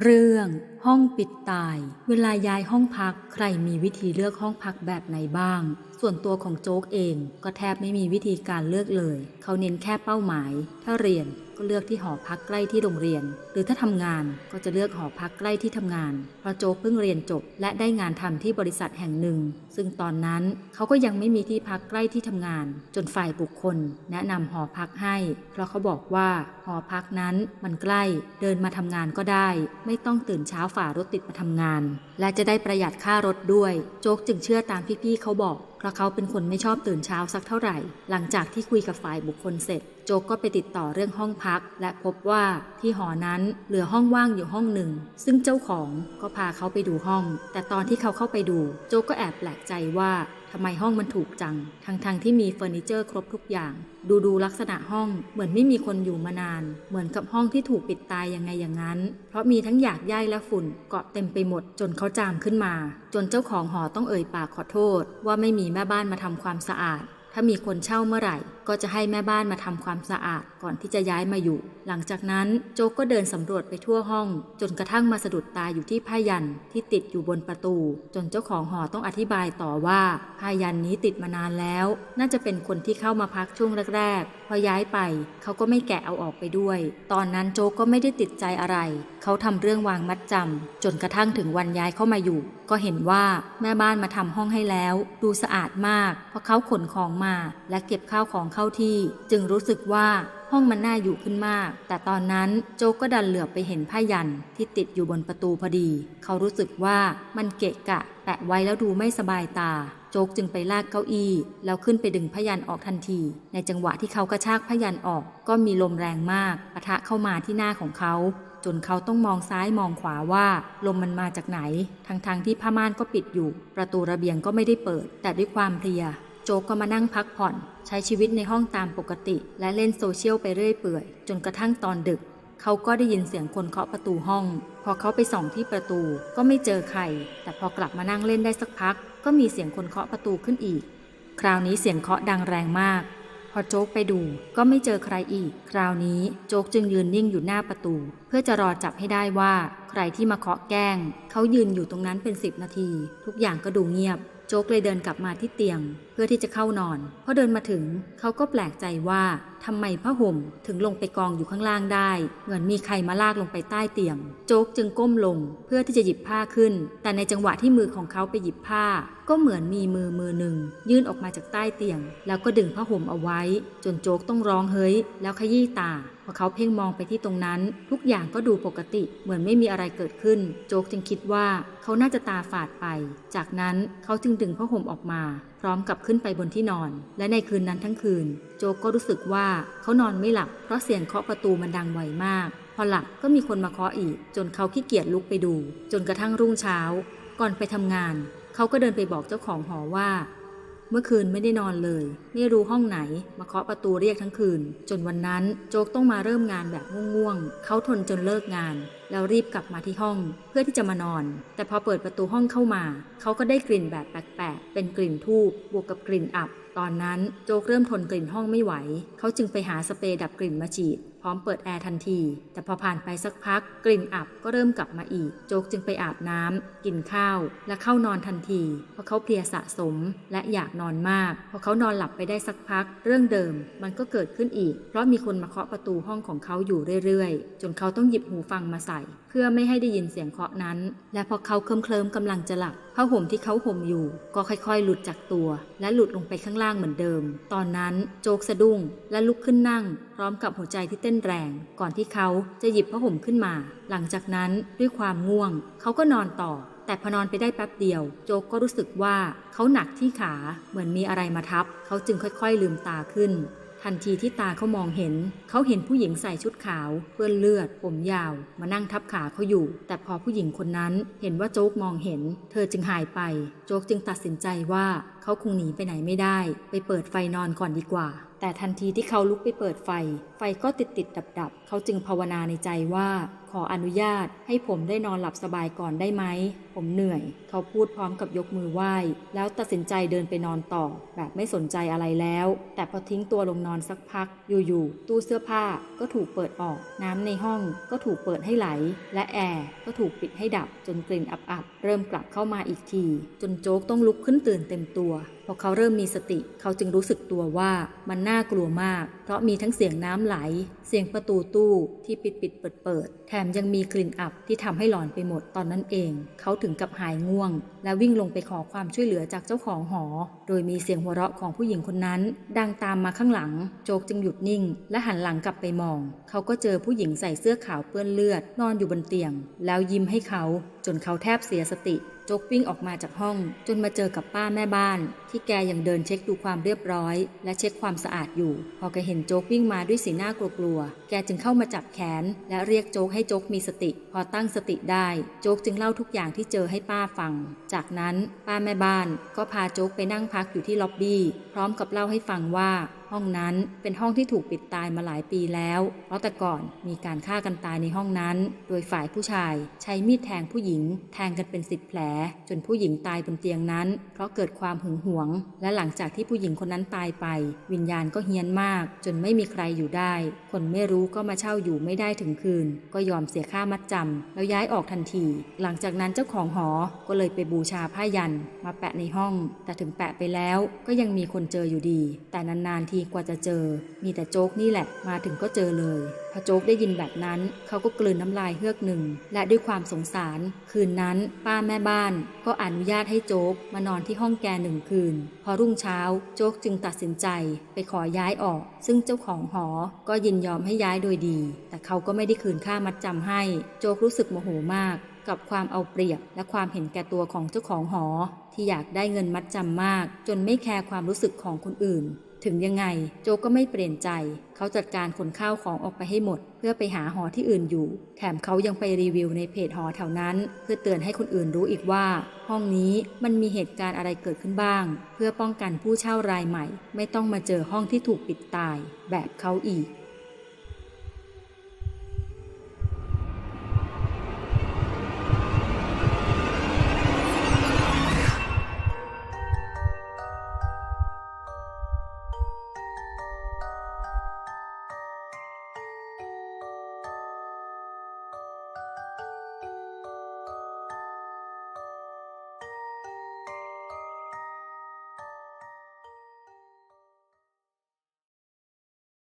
เรื่องห้องปิดตาย เวลาย้ายห้องพัก ใครมีวิธีเลือกห้องพักแบบไหนบ้าง ส่วนตัวของโจ๊กเองก็แทบไม่มีวิธีการเลือกเลย เขาเน้นแค่เป้าหมาย ถ้าเรียนก็เลือกที่หอพักใกล้ที่โรงเรียน หรือถ้าทำงานก็จะเลือกหอพักใกล้ที่ทำงานเพราะโจ๊กเพิ่งเรียนจบ และได้งานทำที่บริษัทแห่งหนึ่ง ซึ่งตอนนั้นเขาก็ยังไม่มีที่พักใกล้ที่ทำงาน จนฝ่ายบุคคล แนะนำหอพักให้ เพราะเขาบอกว่าหอพักนั้นมันใกล้เดินมาทำงานก็ได้ ไม่ต้องตื่นเช้าฝ่ารถติดมาทำงาน และจะได้ประหยัดค่ารถด้วย โจ๊กจึงเชื่อตามพี่ๆเขาบอก เพราะเขาเป็นคนไม่ชอบตื่นเช้าสักเท่าไหร่ หลังจากที่คุยกับฝ่ายบุคคลเสร็จ โจกก็ไปติดต่อเรื่องห้องพัก และพบว่าที่หอนั้นเหลือห้องว่างอยู่ห้องหนึ่ง ซึ่งเจ้าของก็พาเขาไปดูห้อง แต่ตอนที่เขาเข้าไปดู โจกก็แอบแปลกใจว่า ทำไมห้องมันถูกจัง ทั้งๆทที่มีเฟอร์นิเจอร์ครบทุกอย่าง ดูดูลักษณะห้องเหมือนไม่มีคนอยู่มานาน เหมือนกับห้องที่ถูกปิดตายยังไงอย่างนั้น เพราะมีทั้งหยากใยและฝุ่นเกาะเต็มไปหมด จนเขาจามขึ้นมา จนเจ้าของหอต้องเอ่ยปากขอโทษ ว่าไม่มีแม่บ้านมาทำความสะอาด ถ้ามีคนเช่าเมื่อไหร่ ก็จะให้แม่บ้านมาทำความสะอาดก่อนที่จะย้ายมาอยู่ หลังจากนั้นโจ๊กก็เดินสำรวจไปทั่วห้อง จนกระทั่งมาสะดุดตาอยู่ที่ผ้ายันที่ติดอยู่บนประตู จนเจ้าของหอต้องอธิบายต่อว่าผ้ายันนี้ติดมานานแล้ว น่าจะเป็นคนที่เข้ามาพักช่วงแรกๆ อย้ายไป เขาก็ไม่แกะเอาออกไปด้วย ตอนนั้นโจ๊กก็ไม่ได้ติดใจอะไร เขาทำเรื่องวางมัดจำจนกระทั่งถึงวันย้ายเข้ามาอยู่ ก็เห็นว่าแม่บ้านมาทำห้องให้แล้ว ดูสะอาดมากพราะเขาขนของมา และเก็บข้าวของเข้าที่ จึงรู้สึกว่าห้องมันน่าอยู่ขึ้นมาก แต่ตอนนั้นโจ๊กก็ดันเหลือบไปเห็นผ้ายันที่ติดอยู่บนประตูพอดี เขารู้สึกว่ามันเกะกะ แปะไว้แล้วดูไม่สบายตา โจ๊กจึงไปลากเก้าอี้ แล้วขึ้นไปดึงพยันออกทันที ในจังหวะที่เขากระชากพยันออก ก็มีลมแรงมากปะทะเข้ามาที่หน้าของเขา จนเขาต้องมองซ้ายมองขวาว่า ลมมันมาจากไหน ทั้งๆทที่ผ้าม่านก็ปิดอยู่ ประตูระเบียงก็ไม่ได้เปิด แต่ด้วยความเพลียโจกก็มานั่งพักผ่อน ใช้ชีวิตในห้องตามปกติ และเล่นโซเชียลไปเรื่อยเปื่อย จนกระทั่งตอนดึก เขาก็ได้ยินเสียงคนเคาะประตูห้อง พอเขาไปส่องที่ประตูก็ไม่เจอใคร แต่พอกลับมานั่งเล่นได้สักพัก ก็มีเสียงคนเคาะประตูขึ้นอีก คราวนี้เสียงเคาะดังแรงมาก พอโจ๊กไปดูก็ไม่เจอใครอีก คราวนี้โจ๊กจึงยืนนิ่งอยู่หน้าประตู เพื่อจะรอจับให้ได้ว่าใครที่มาเคาะแกล้ง เขายืนอยู่ตรงนั้นเป็นสิบนาที ทุกอย่างก็ดูเงียบ โจ๊กเลยเดินกลับมาที่เตียง เพื่อที่จะเข้านอน พอเดินมาถึงเขาก็แปลกใจว่า ทำไมผ้าห่มถึงลงไปกองอยู่ข้างล่างได้ เหมือนมีใครมาลากลงไปใต้เตียง โจ๊กจึงก้มลงเพื่อที่จะหยิบผ้าขึ้น แต่ในจังหวะที่มือของเขาไปหยิบผ้า ก็เหมือนมีมือมือหนึ่ง ยื่นออกมาจากใต้เตียง แล้วก็ดึงผ้าห่มเอาไว้ จนโจ๊กต้องร้องเฮ้ย แล้วขยี้ตาพอเขาเพ่งมองไปที่ตรงนั้น ทุกอย่างก็ดูปกติ เหมือนไม่มีอะไรเกิดขึ้น โจ๊กจึงคิดว่าเขาน่าจะตาฝาดไป จากนั้นเขาจึงดึงผ้าห่มออกมา พร้อมกับขึ้นไปบนที่นอน และในคืนนั้นทั้งคืน โจก็รู้สึกว่าเขานอนไม่หลับ เพราะเสียงเคาะประตูมันดังไวมาก พอหลับก็มีคนมาเคาะอีก จนเขาขี้เกียจลุกไปดู จนกระทั่งรุ่งเช้า ก่อนไปทำงาน เขาก็เดินไปบอกเจ้าของหอว่า เมื่อคืนไม่ได้นอนเลย ไม่รู้ห้องไหน มาเคาะประตูเรียกทั้งคืน จนวันนั้นโจกต้องมาเริ่มงานแบบง่วงๆเขาทนจนเลิกงาน แล้วรีบกลับมาที่ห้องเพื่อที่จะมานอน แต่พอเปิดประตูห้องเข้ามา เขาก็ได้กลิ่นแบบแปลกๆ เป็นกลิ่นทูบบวกกับกลิ่นอับ ตอนนั้นโจกเริ่มทนกลิ่นห้องไม่ไหว เขาจึงไปหาสเปรย์ดับกลิ่นมาฉีด พร้อมเปิดแอร์ทันที แต่พอผ่านไปสักพัก กลิ่นอับก็เริ่มกลับมาอีก โจกจึงไปอาบน้ำกินข้าว และเข้านอนทันทีเพราะเขาเพลียสะสมและอยากนอนมาก พอเขานอนหลับไปได้สักพัก เรื่องเดิมมันก็เกิดขึ้นอีก เพราะมีคนมาเคาะประตูห้องของเขาอยู่เรื่อยๆ จนเขาต้องหยิบหูฟังมาใส่เพื่อไม่ให้ได้ยินเสียงเคาะนั้น และพอเขาเคลิ้มเคลิมกำลังจะหลับผ้าห่มที่เขาห่มอยู่ ก็ค่อยๆ หลุดจากตัว และหลุดลงไปข้างล่างเหมือนเดิม ตอนนั้นโจกสะดุ้งและลุกขึ้นนั่ง พร้อมกับหัวใจที่เต้นแรง ก่อนที่เขาจะหยิบผ้าห่มขึ้นมา หลังจากนั้นด้วยความง่วง เขาก็นอนต่อแต่พอนอนไปได้แป๊บเดียว โจกก็รู้สึกว่าเขาหนักที่ขาเหมือนมีอะไรมาทับ เขาจึงค่อยๆลืมตาขึ้น ทันทีที่ตาเขามองเห็น เขาเห็นผู้หญิงใส่ชุดขาว เปื้อนเลือด ผมยาว มานั่งทับขาเขาอยู่ แต่พอผู้หญิงคนนั้นเห็นว่าโจ๊กมองเห็น เธอจึงหายไป โจ๊กจึงตัดสินใจว่าเขาคงหนีไปไหนไม่ได้ ไปเปิดไฟนอนก่อนดีกว่า แต่ทันทีที่เขาลุกไปเปิดไฟ ไฟก็ติดติดดับดับเขาจึงภาวนาในใจว่า ขออนุญาตให้ผมได้นอนหลับสบายก่อนได้ไหม ผมเหนื่อย เขาพูดพร้อมกับยกมือไหว้ แล้วตัดสินใจเดินไปนอนต่อ แบบไม่สนใจอะไรแล้ว แต่พอทิ้งตัวลงนอนสักพัก อยู่ๆ ตู้เสื้อผ้าก็ถูกเปิดออก น้ำในห้องก็ถูกเปิดให้ไหล และแอร์ก็ถูกปิดให้ดับ จนกลิ่นอับๆ เริ่มกลับเข้ามาอีกที จนโจ๊กต้องลุกขึ้นตื่นเต็มตัวพอเขาเริ่มมีสติ เขาจึงรู้สึกตัวว่ามันน่ากลัวมาก เพราะมีทั้งเสียงน้ำไหล เสียงประตูตู้ที่ปิดปิดเปิดเปิดๆแถมยังมีกลิ่นอับที่ทำให้หลอนไปหมดตอนนั้นเอง เขาถึงกับหายง่วง และวิ่งลงไปขอความช่วยเหลือจากเจ้าของหอ โดยมีเสียงหัวเราะของผู้หญิงคนนั้น ดังตามมาข้างหลัง โจกจึงหยุดนิ่ง และหันหลังกลับไปมอง เขาก็เจอผู้หญิงใส่เสื้อขาวเปื้อนเลือด นอนอยู่บนเตียง แล้วยิ้มให้เขา จนเขาแทบเสียสติ จกวิ่งออกมาจากห้อง จนมาเจอกับป้าแม่บ้าน ที่แกยังเดินเช็คดูความเรียบร้อย และเช็คความสะอาดอยู่ พอแกเห็นโจกวิ่งมาด้วยสีหน้ากลัวๆ แกจึงเข้ามาจับแขน และเรียกโจกให้โจกมีสติ พอตั้งสติได้ โจกจึงเล่าทุกอย่างที่เจอให้ป้าฟัง จากนั้นป้าแม่บ้านก็พาโจกไปนั่งพักอยู่ที่ล็อบบี้ พร้อมกับเล่าให้ฟังว่า ห้องนั้นเป็นห้องที่ถูกปิดตายมาหลายปีแล้ว เพราะแต่ก่อนมีการฆ่ากันตายในห้องนั้น โดยฝ่ายผู้ชายใช้มีดแทงผู้หญิง แทงกันเป็นสิบแผล จนผู้หญิงตายบนเตียงนั้น เพราะเกิดความหึงหวง และหลังจากที่ผู้หญิงคนนั้นตายไป วิญญาณก็เฮี้ยนมาก จนไม่มีใครอยู่ได้ คนไม่รู้ก็มาเช่าอยู่ไม่ได้ถึงคืน ก็ยอมเสียค่ามัดจำแล้วย้ายออกทันที หลังจากนั้นเจ้าของหอก็เลยไปบูชาผ้ายัน มาแปะในห้อง แต่ถึงแปะไปแล้วก็ยังมีคนเจออยู่ดี แต่นานๆทีกว่าจะเจอ มีแต่โจ๊กนี่แหละ มาถึงก็เจอเลย พอโจ๊กได้ยินแบบนั้น เขาก็กลืนน้ำลายเฮือกหนึ่ง และด้วยความสงสาร คืนนั้น ป้าแม่บ้าน ก็อนุญาตให้โจ๊กมานอนที่ห้องแกหนึ่งคืน พอรุ่งเช้า โจ๊กจึงตัดสินใจไปขอย้ายออก ซึ่งเจ้าของหอ ก็ยินยอมให้ย้ายโดยดี แต่เขาก็ไม่ได้คืนค่ามัดจำให้ โจ๊กรู้สึกโมโหมากกับความเอาเปรียบและความเห็นแก่ตัวของเจ้าของหอ ที่อยากได้เงินมัดจำมาก จนไม่แคร์ความรู้สึกของคนอื่น ถึงยังไง โจก็ไม่เปลี่ยนใจ เขาจัดการขนข้าวของออกไปให้หมด เพื่อไปหาหอที่อื่นอยู่ แถมเขายังไปรีวิวในเพจหอแถวนั้น เพื่อเตือนให้คนอื่นรู้อีกว่า ห้องนี้มันมีเหตุการณ์อะไรเกิดขึ้นบ้าง เพื่อป้องกันผู้เช่ารายใหม่ ไม่ต้องมาเจอห้องที่ถูกปิดตาย แบบเขาอีก